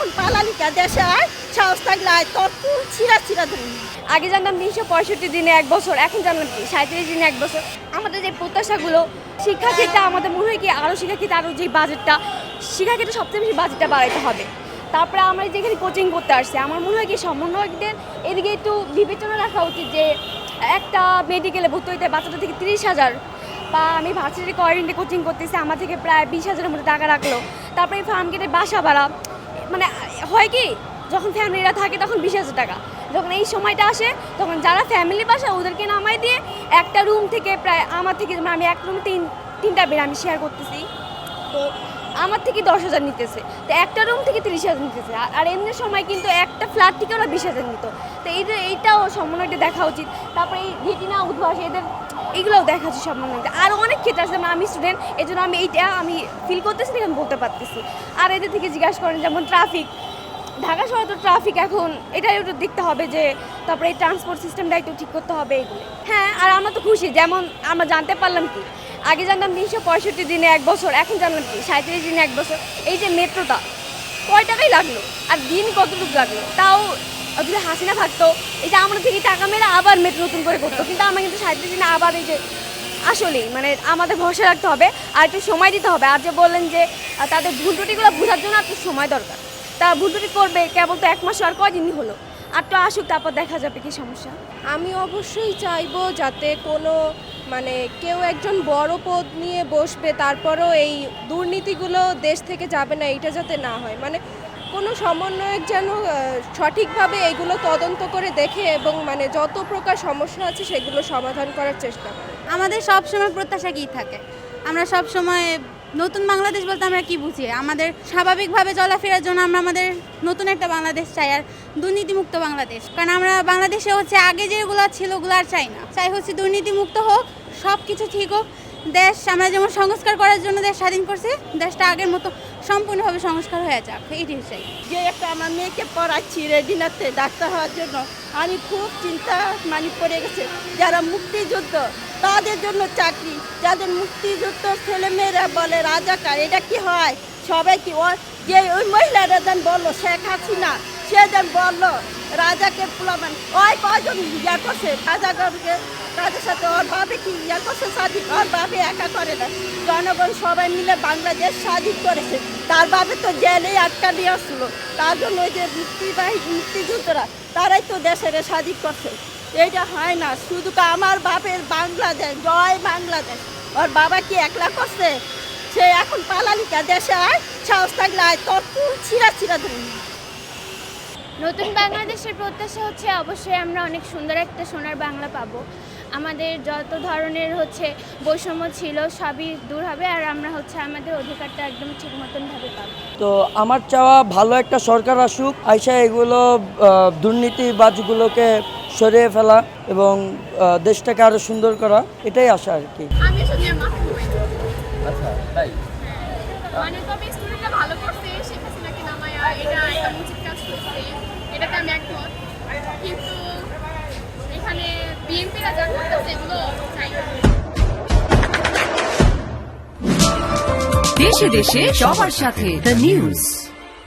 এখন পালালি কে দেশে আয় সাহস থাকলে আয়, তোর চুল ছিঁড়া ছিঁড়া ধরে আগে জানতাম তিনশো পঁয়ষট্টি দিনে এক বছর, এখন জানলাম কি সাঁত্রিশ দিনে এক বছর। আমাদের যে প্রত্যাশাগুলো, শিক্ষাক্ষেত্রে আমাদের মনে হয় কি আরও শিক্ষাক্ষেত্রে আরও যে বাজেটটা শিক্ষাক্ষেত্রে সবচেয়ে বেশি বাজেটটা বাড়াইতে হবে। তারপরে আমরা যেখানে কোচিং করতে আসছি, আমার মনে হয় কি, সমন্বয়কদের এদিকে একটু বিবেচনা রাখা উচিত যে, একটা মেডিকেলে ভর্তি হইতে বাচ্চাটা থেকে তিরিশ হাজার, বা আমি ভার্সিটি কোয়ারেন্টে কোচিং করতেছি, আমার থেকে প্রায় বিশ হাজারের মতো টাকা রাখল। তারপরে ফার্ম গেটে বাসা ভাড়া মানে হয় কি, যখন ফ্যামিলিরা থাকে তখন বিশ হাজার টাকা। যখন এই সময়টা আসে, তখন যারা ফ্যামিলি বাসা, ওদেরকে নামাই দিয়ে একটা রুম থেকে প্রায় আমার থেকে যেমন আমি এক রুম তিন, তিনটা বেড আমি শেয়ার করতেছি। তো আমার থেকে দশ হাজার নিতেছে। তো একটা রুম থেকে তিরিশ হাজার নিতেছে। আর- আর এমনি সময় কিন্তু একটা ফ্ল্যাট থেকে ওরা বিশ হাজার নিত। তো এই এইটাও সমন্বয়টা দেখা উচিত। তারপরে এই রেটিনা, উদ্ভাস, এদের এগুলোও দেখা উচিত সমন্বয় আরও অনেক ক্ষেত্রে আছে আমি স্টুডেন্ট এই জন্য আমি এইটা আমি ফিল করতেছি আমি বলতে পারতেছি। আর এদের থেকে জিজ্ঞাসা করেন, যেমন ট্রাফিক ঢাকা শহরে তো ট্রাফিক এখন, এটাই একটু দেখতে হবে যে, তারপরে এই ট্রান্সপোর্ট সিস্টেমটা একটু ঠিক করতে হবে এগুলো হ্যাঁ আর আমরা তো খুশি, যেমন আমরা জানতে পারলাম কি আগে জানতাম তিনশো পঁয়ষট্টি দিনে এক বছর, এখন জানলাম কি সাঁত্রিশ দিনে এক বছর। এই যে মেট্রোটা, কয় টাকাই লাগল? আর দিন কতটুকু লাগল? তাও যদি হাসিনা থাকতো, এই যে আমরা থেকে টাকা মেরে আবার মেট্রো নতুন করে করতো, কিন্তু আমরা কিন্তু সাঁত্রিশ দিনে আবার এই যে আসলেই মানে আমাদের ভরসা রাখতে হবে, আর একটু সময় দিতে হবে। আর যে বললেন যে তাদের ভুল বোঝার জন্য একটু সময় দরকার। তা ভুল করবে কেবল তো এক মাস আর কয়দিনই হলো? আর তো আসুক তারপর দেখা যাবে কি সমস্যা। আমি অবশ্যই চাইব যাতে কোনো মানে কেউ একজন বড় পদ নিয়ে বসবে তারপরও এই দুর্নীতিগুলো দেশ থেকে যাবে না এটা যাতে না হয়। মানে কোনো সমন্বয়ক যেন সঠিকভাবে এগুলো তদন্ত করে দেখে এবং মানে যত প্রকার সমস্যা আছে সেগুলো সমাধান করার চেষ্টা করে। আমাদের সব সময় প্রত্যাশা কী থাকে? আমরা সব সময় নতুন বাংলাদেশ বলতে আমরা কি বুঝি? আমাদের স্বাভাবিকভাবে চলাফেরার জন্য আমরা আমাদের নতুন একটা বাংলাদেশ চাই আর দুর্নীতিমুক্ত বাংলাদেশ। কারণ আমরা বাংলাদেশে হচ্ছে আগে যেগুলো ছিল ওগুলো আর চাই না। চাই হচ্ছে দুর্নীতিমুক্ত হোক সব কিছু ঠিক হোক। দেশ আমরা যেমন সংস্কার করার জন্য দেশ স্বাধীন করছে, দেশটা আগের মতো সম্পূর্ণভাবে সংস্কার হয়ে যাক। এইটাই চাই। যে একটা আমার মেয়েকে পড়াচ্ছি রেডিনাতে ডাক্তার হওয়ার জন্য, আমি খুব চিন্তা মানে পড়ে গেছে। যারা মুক্তিযুদ্ধ তাদের জন্য চাকরি, যাদের মুক্তিযুদ্ধ ছেলেমেয়েরা বলে রাজাকার, এটা কি হয়? সবাই কি ও যে ওই মহিলারা যেন বলল, শেখ হাসিনা সে যেন বলল, রাজাকে পুলামান ওই কয়জন ইয়া করছে? রাজাগরকে তাদের সাথে ওর বাবে কি ইয়া করছে? স্বাধীন ওর বাবে একা করে না। জনগণ সবাই মিলে বাংলাদেশ স্বাধীন করেছে। তার বাবে তো জেলেই আটকা দিয়ে আসলো। তার জন্য ওই যে মুক্তিবাহী মুক্তিযুদ্ধরা, তারাই তো দেশের স্বাধীন করছে। এইটা হয় না শুধু তো আমার বাপের বাংলাদেশ জয় বাংলাদেশ। ওর বাবা কি একলা করছে? সে এখন পালালিকা দেশে আয় সাহস থাকলে আয় তোর চুল ছিঁড়া ছিঁড়া ধরে। নতুন বাংলাদেশের প্রত্যাশা হচ্ছে অবশ্যই আমরা অনেক সুন্দর একটা সোনার বাংলা পাবো। আমাদের যত ধরনের হচ্ছে বৈষম্য ছিল সবই দূর হবে আর আমরা হচ্ছে আমাদের অধিকারটা একদম ঠিক মতনভাবে পাবো। তো আমার চাওয়া ভালো একটা সরকার আসুক আইসা এগুলো দুর্নীতিবাজগুলোকে সরিয়ে ফেলা এবং দেশটাকে আরও সুন্দর করা এটাই আশা আর কি। আচ্ছা তাই? মানে কিন্তু এখানে বিএনপিরা যা করতেছে এগুলো চাই দেশে দেশে সবার সাথে দ্য নিউজ